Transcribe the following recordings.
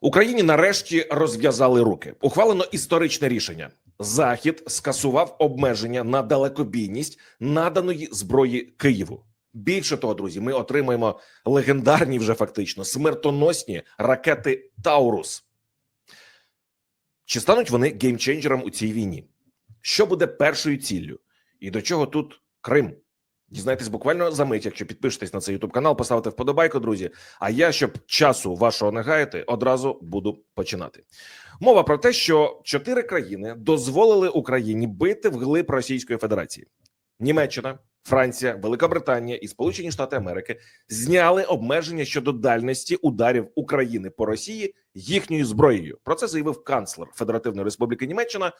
Україні нарешті розв'язали руки. Ухвалено історичне рішення. Захід скасував обмеження на далекобійність наданої зброї Києву. Більше того, друзі, ми отримаємо легендарні вже фактично смертоносні ракети Таурус. Чи стануть вони геймченджером у цій війні? Що буде першою ціллю? І до чого тут Крим? Дізнайтесь буквально за мить, якщо підпишетесь на цей YouTube канал, поставите вподобайку, друзі. А я, щоб часу вашого не гаяти, одразу буду починати. Мова про те, що чотири країни дозволили Україні бити вглиб Російської Федерації: Німеччина, Франція, Велика Британія і Сполучені Штати Америки зняли обмеження щодо дальності ударів України по Росії їхньою зброєю. Про це заявив канцлер Федеративної Республіки Німеччина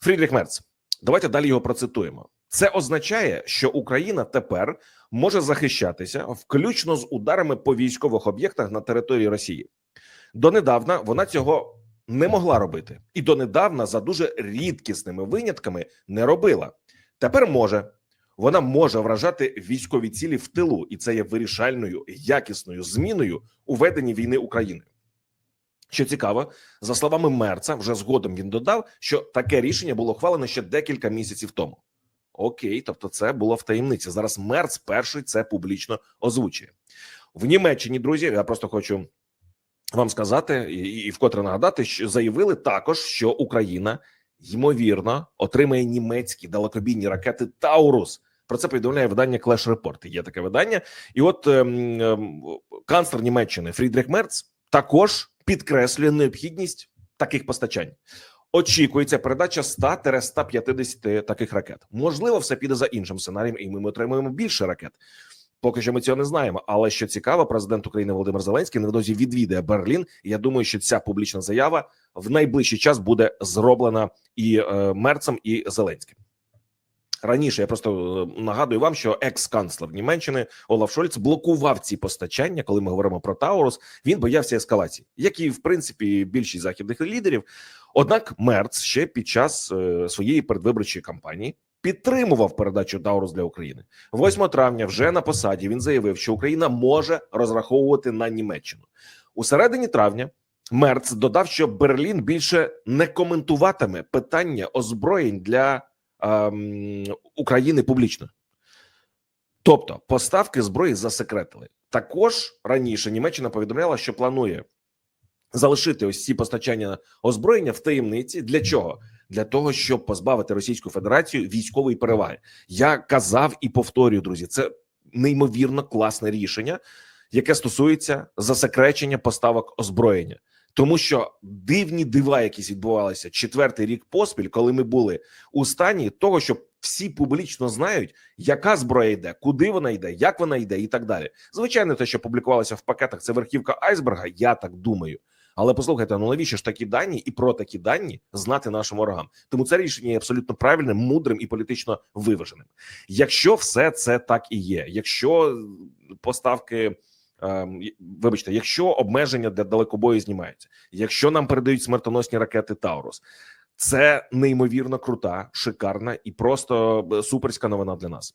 Фрідріх Мерц. Давайте далі його процитуємо. Це означає, що Україна тепер може захищатися включно з ударами по військових об'єктах на території Росії. Донедавна вона цього не могла робити, і донедавна за дуже рідкісними винятками не робила. Тепер може вона може вражати військові цілі в тилу, і це є вирішальною якісною зміною у веденні війни України. Що цікаво, за словами Мерца, вже згодом він додав, що таке рішення було ухвалено ще декілька місяців тому. Окей, тобто це було в таємниці. Зараз Мерц перший це публічно озвучує в Німеччині. Друзі, я просто хочу вам сказати і, вкотре нагадати, що заявили також, що Україна ймовірно отримає німецькі далекобійні ракети Таурус. Про це повідомляє видання Clash Report. Є таке видання, і от ем, ем, канцлер Німеччини Фрідріх Мерц також підкреслює необхідність таких постачань. Очікується передача 100-150 таких ракет. Можливо, все піде за іншим сценарієм, і ми отримаємо більше ракет. Поки що ми цього не знаємо. Але що цікаво, президент України Володимир Зеленський невдовзі відвідає Берлін. Я думаю, що ця публічна заява в найближчий час буде зроблена і е, Мерцем, і Зеленським. Раніше я просто е, нагадую вам, що екс-канцлер Німеччини Олаф Шольц блокував ці постачання, коли ми говоримо про Таурус. Він боявся ескалації, як і в принципі більшість західних лідерів. Однак Мерц ще під час е, своєї передвиборчої кампанії підтримував передачу Таурус для України. 8 травня вже на посаді він заявив, що Україна може розраховувати на Німеччину у середині травня. Мерц додав, що Берлін більше не коментуватиме питання озброєнь для України публічно. Тобто поставки зброї засекретили. Також раніше Німеччина повідомляла, що планує залишити ось ці постачання озброєння в таємниці. Для чого? Для того, щоб позбавити Російську Федерацію військової переваги. Я казав і повторюю, друзі, це неймовірно класне рішення, яке стосується засекречення поставок озброєння. Тому що дивні дива, якісь відбувалися четвертий рік поспіль, коли ми були у стані того, що всі публічно знають, яка зброя йде, куди вона йде, як вона йде, і так далі. Звичайно, те, що публікувалося в пакетах, це верхівка айсберга. Я так думаю. Але послухайте, ну навіщо ж такі дані і про такі дані знати нашим ворогам? Тому це рішення є абсолютно правильним, мудрим і політично виваженим. Якщо все це так і є, якщо поставки. Ем, вибачте, якщо обмеження для далекобою знімаються, якщо нам передають смертоносні ракети Таурус, це неймовірно крута, шикарна і просто е, суперська новина для нас.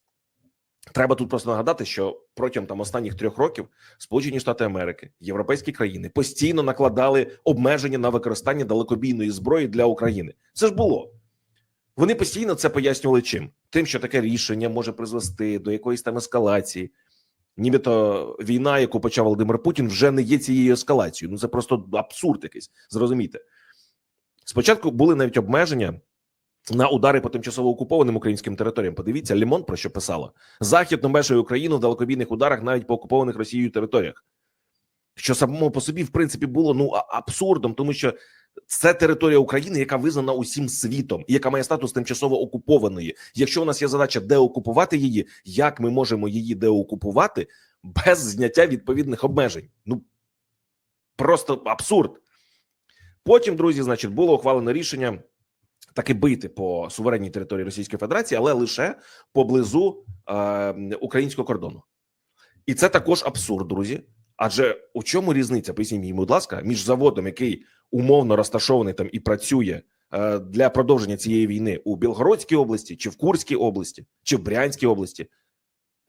Треба тут просто нагадати, що протягом там останніх трьох років Сполучені Штати Америки, європейські країни постійно накладали обмеження на використання далекобійної зброї для України. Це ж було. Вони постійно це пояснювали чим? Тим, що таке рішення може призвести до якоїсь там ескалації. Нібито війна, яку почав Володимир Путін, вже не є цією ескалацією. Ну це просто абсурд якийсь. Зрозумійте. Спочатку були навіть обмеження на удари по тимчасово окупованим українським територіям. Подивіться, Лімон про що писала захід обмежує Україну в далекобійних ударах навіть по окупованих Росією територіях, що само по собі, в принципі, було ну абсурдом, тому що це територія України, яка визнана усім світом, і яка має статус тимчасово окупованої. Якщо у нас є задача деокупувати її, як ми можемо її деокупувати без зняття відповідних обмежень? Ну просто абсурд. Потім, друзі, значить, було ухвалено рішення таки бити по суверенній території Російської Федерації, але лише поблизу е, українського кордону, і це також абсурд, друзі. Адже у чому різниця? Поясніть мені, будь ласка, між заводом, який умовно розташований там і працює е, для продовження цієї війни у Білгородській області, чи в Курській області, чи в Брянській області,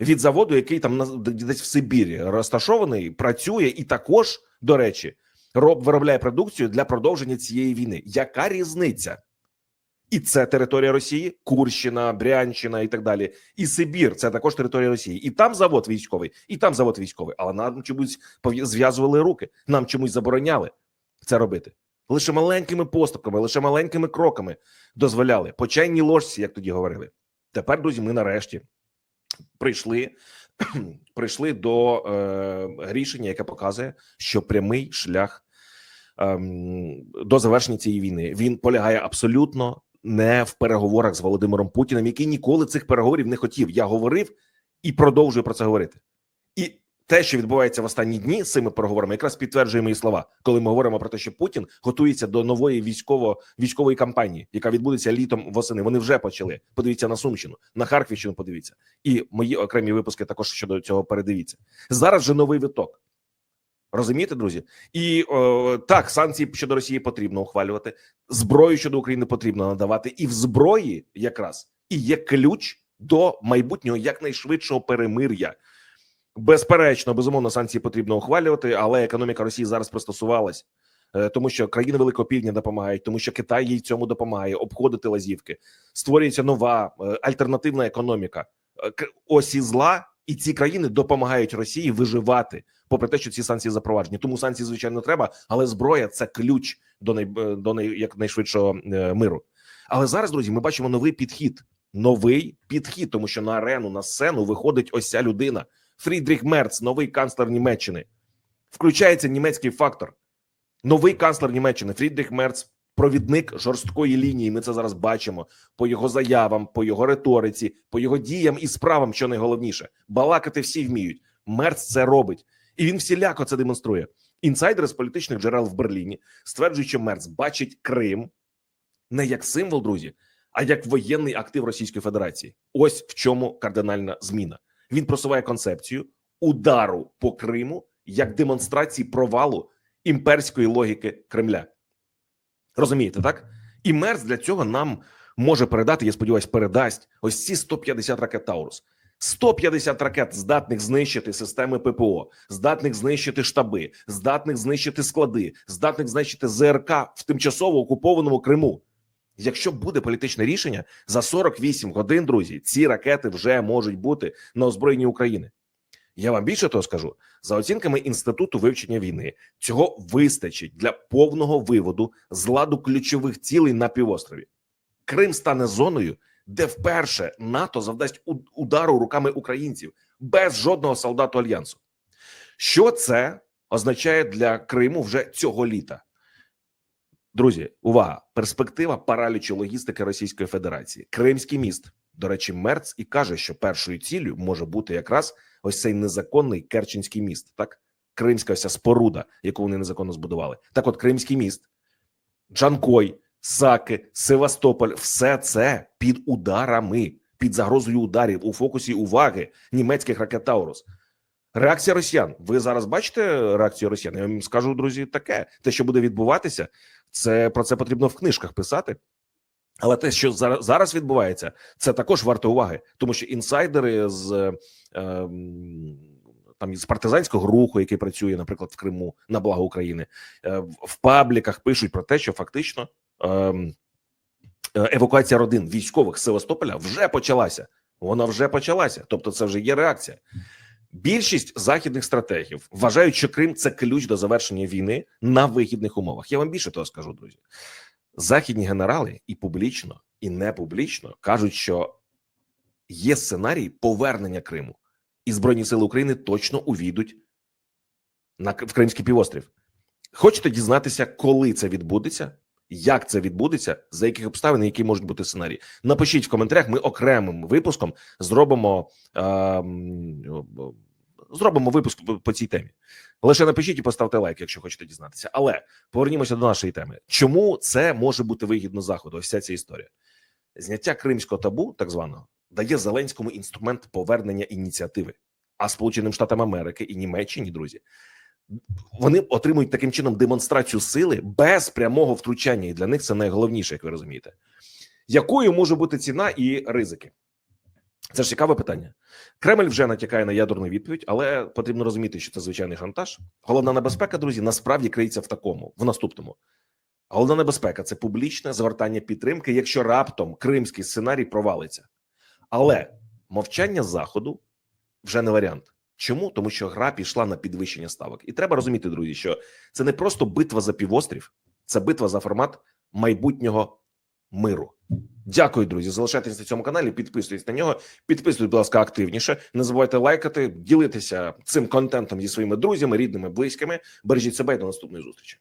від заводу, який там десь в Сибірі розташований, працює, і також, до речі, роб виробляє продукцію для продовження цієї війни. Яка різниця? І це територія Росії, Курщина, Брянщина і так далі. І Сибір це також територія Росії. І там завод військовий, і там завод військовий. Але нам чомусь зв'язували руки, нам чомусь забороняли це робити. Лише маленькими поступками, лише маленькими кроками дозволяли по чайній ложці, як тоді говорили. Тепер, друзі, ми нарешті прийшли, прийшли до е, рішення, яке показує, що прямий шлях ем, до завершення цієї війни він полягає абсолютно не в переговорах з Володимиром Путіним, який ніколи цих переговорів не хотів. Я говорив і продовжую про це говорити. І те, що відбувається в останні дні з цими переговорами, якраз підтверджує мої слова, коли ми говоримо про те, що Путін готується до нової військово військової кампанії, яка відбудеться літом восени. Вони вже почали. Подивіться на Сумщину, на Харківщину. Подивіться, і мої окремі випуски також щодо цього передивіться. Зараз же новий виток. Розумієте, друзі? І о, так, санкції щодо Росії потрібно ухвалювати. Зброю щодо України потрібно надавати, і в зброї якраз і є ключ до майбутнього якнайшвидшого перемир'я. Безперечно, безумовно, санкції потрібно ухвалювати, але економіка Росії зараз пристосувалась, е, тому що країни Великого Півдня допомагають, тому що Китай їй цьому допомагає обходити лазівки. Створюється нова е, альтернативна економіка. Е, Осі зла, і ці країни допомагають Росії виживати, попри те, що ці санкції запроваджені. Тому санкції, звичайно, треба, але зброя це ключ до най, до най, якнайшвидшого е, миру. Але зараз, друзі, ми бачимо новий підхід. Новий підхід, тому що на арену на сцену виходить ось ця людина. Фрідріх Мерц, новий канцлер Німеччини. Включається німецький фактор. Новий канцлер Німеччини Фрідріх Мерц, провідник жорсткої лінії. Ми це зараз бачимо по його заявам, по його риториці, по його діям і справам, що найголовніше. Балакати всі вміють. Мерц це робить, і він всіляко це демонструє. Інсайдери з політичних джерел в Берліні стверджують, що Мерц бачить Крим не як символ, друзі, а як воєнний актив Російської Федерації. Ось в чому кардинальна зміна. Він просуває концепцію удару по Криму як демонстрації провалу імперської логіки Кремля. Розумієте, так? І Мерц для цього нам може передати, я сподіваюся, передасть ось ці 150 ракет Таурус. 150 ракет здатних знищити системи ППО, здатних знищити штаби, здатних знищити склади, здатних знищити ЗРК в тимчасово окупованому Криму. Якщо буде політичне рішення за 48 годин, друзі, ці ракети вже можуть бути на озброєнні України. Я вам більше того скажу за оцінками інституту вивчення війни. Цього вистачить для повного виводу з ладу ключових цілей на півострові. Крим стане зоною, де вперше НАТО завдасть удару руками українців без жодного солдату альянсу. Що це означає для Криму вже цього літа? Друзі, увага! Перспектива паралічу логістики Російської Федерації. Кримський міст. До речі, Мерц і каже, що першою ціллю може бути якраз ось цей незаконний Керченський міст. Так, кримська вся споруда, яку вони незаконно збудували. Так, от Кримський міст, Джанкой, Саки, Севастополь все це під ударами, під загрозою ударів у фокусі уваги німецьких ракет Таурус. Реакція росіян. Ви зараз бачите реакцію росіян? Я вам скажу, друзі, таке: те, що буде відбуватися, це про це потрібно в книжках писати. Але те, що зараз, відбувається, це також варто уваги, тому що інсайдери з е, там із партизанського руху, який працює, наприклад, в Криму на благо України, е, в- пабліках пишуть про те, що фактично ем, е, евакуація родин військових з Севастополя вже почалася. Вона вже почалася, тобто це вже є реакція. Більшість західних стратегів вважають, що Крим це ключ до завершення війни на вигідних умовах. Я вам більше того скажу, друзі. Західні генерали і публічно, і не публічно кажуть, що є сценарій повернення Криму, і Збройні сили України точно увійдуть на в Кримський півострів. Хочете дізнатися, коли це відбудеться? Як це відбудеться, за яких обставин, які можуть бути сценарії? Напишіть в коментарях. Ми окремим випуском зробимо ем, зробимо випуск по- цій темі. Лише напишіть і поставте лайк, якщо хочете дізнатися. Але повернімося до нашої теми. Чому це може бути вигідно заходу? Ось вся ця історія. Зняття кримського табу, так званого, дає Зеленському інструмент повернення ініціативи. А Сполученим Штатам Америки і Німеччині, друзі, вони отримують таким чином демонстрацію сили без прямого втручання, і для них це найголовніше, як ви розумієте. Якою може бути ціна і ризики? Це ж цікаве питання. Кремль вже натякає на ядерну відповідь, але потрібно розуміти, що це звичайний шантаж. Головна небезпека, друзі, насправді криється в такому, в наступному. Головна небезпека це публічне звертання підтримки, якщо раптом кримський сценарій провалиться. Але мовчання заходу вже не варіант. Чому? Тому що гра пішла на підвищення ставок, і треба розуміти, друзі, що це не просто битва за півострів, це битва за формат майбутнього миру. Дякую, друзі. Залишайтесь на цьому каналі, підписуйтесь на нього. Підписуйтесь, будь ласка, активніше. Не забувайте лайкати, ділитися цим контентом зі своїми друзями, рідними, близькими. Бережіть себе і до наступної зустрічі.